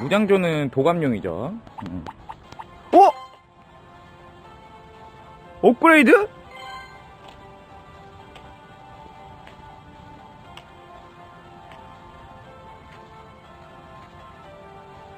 무장조는 도감용이죠. 음. 어? 업그레이드?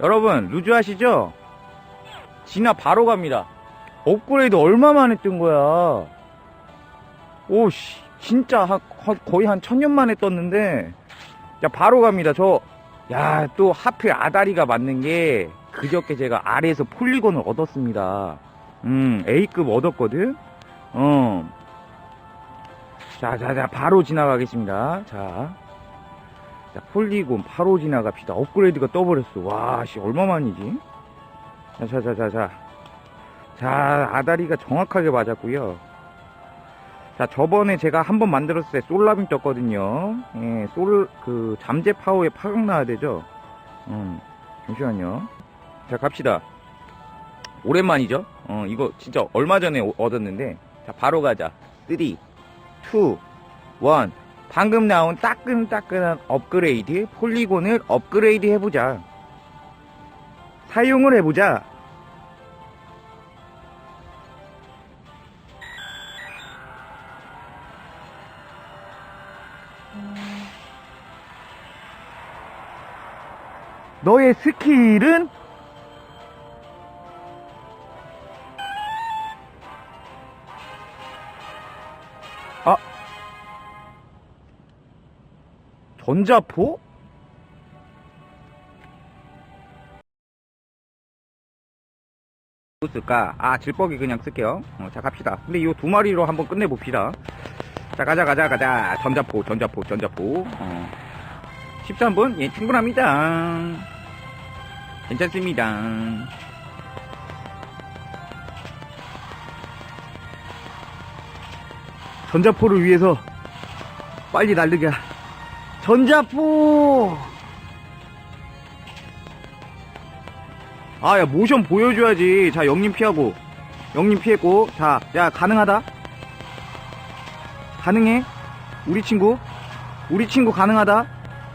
여러분, 루즈 아시죠? 진화 바로 갑니다. 업그레이드 얼마 만에 뜬 거야? 오씨, 진짜 한- 한- 거의 한 천년 만에 떴는데, 야, 바로 갑니다. 저, 야, 또 하필 아다리가 맞는 게, 그저께 제가 아래에서 폴리곤을 얻었습니다. 음, A급 얻었거든? 어. 자, 자, 자, 바로 지나가겠습니다. 자. 자, 폴리곤 바로 지나갑시다. 업그레이드가 떠버렸어. 와, 씨, 얼마만이지? 자, 자, 자, 자, 자. 자, 아다리가 정확하게 맞았고요. 자, 저번에 제가 한번 만들었을 때 솔라빔 떴거든요. 예, 솔, 그, 잠재 파워에 파격 나야 되죠? 음, 잠시만요. 자, 갑시다. 오랜만이죠? 어, 이거 진짜 얼마 전에 오- 얻었는데. 자, 바로 가자. 3, 2, 1. 방금 나온 따끈따끈한 업그레이드, 폴리곤을 업그레이드 해보자. 사용을 해보자. 너의 스킬은 아 전자포? 뭐 쓸까? 아 질퍽이 그냥 쓸게요 어, 자 갑시다 근데 이 두 마리로 한번 끝내봅시다 자 가자 가자 가자 전자포 전자포 전자포 어. 13분? 예 충분합니다. 괜찮습니다. 전자포를 위해서 빨리 날르게. 전자포! 아야 모션 보여줘야지. 자 영님 피하고. 영님 피했고. 자 야 가능하다? 가능해? 우리 친구? 우리 친구 가능하다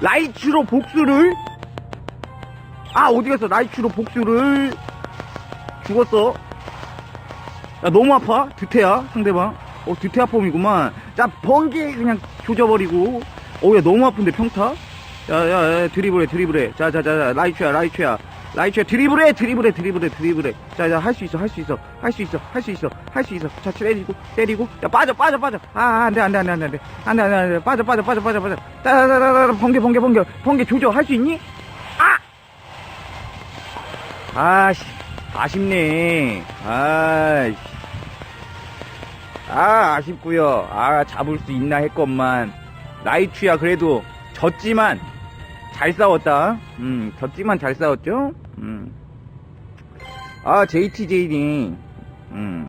라이츠로 복수를? 아 어디 갔어? 라이츠로 복수를? 죽었어. 야 너무 아파. 드태야 상대방. 어 드태아 폼이구만. 자 번개 그냥 조져버리고. 어야 너무 아픈데 평타? 야야야 드리블해 드리블해. 자자자 라이츠야 라이츠야 라이츠야 드리블해 드리블해 드리블해 드리블해 자자 할 수 있어 할 수 있어 할 수 있어 할 수 있어 할 수 있어. 자 때리고 때리고. 야 빠져 빠져 빠져. 아 안돼 안돼 안돼 안돼 안돼. 안돼 안돼 안돼. 빠져 빠져 빠져 빠져 빠져. 따다다다다 번개 번개 번개. 번개 조져 할 수 있니? 아! 아씨 아쉽네. 아이씨. 아 아쉽구요. 아 잡을 수 있나 했건만. 라이츠야 그래도. 졌지만 잘 싸웠다. 음 졌지만 잘 싸웠죠 음 아 JTJ니 음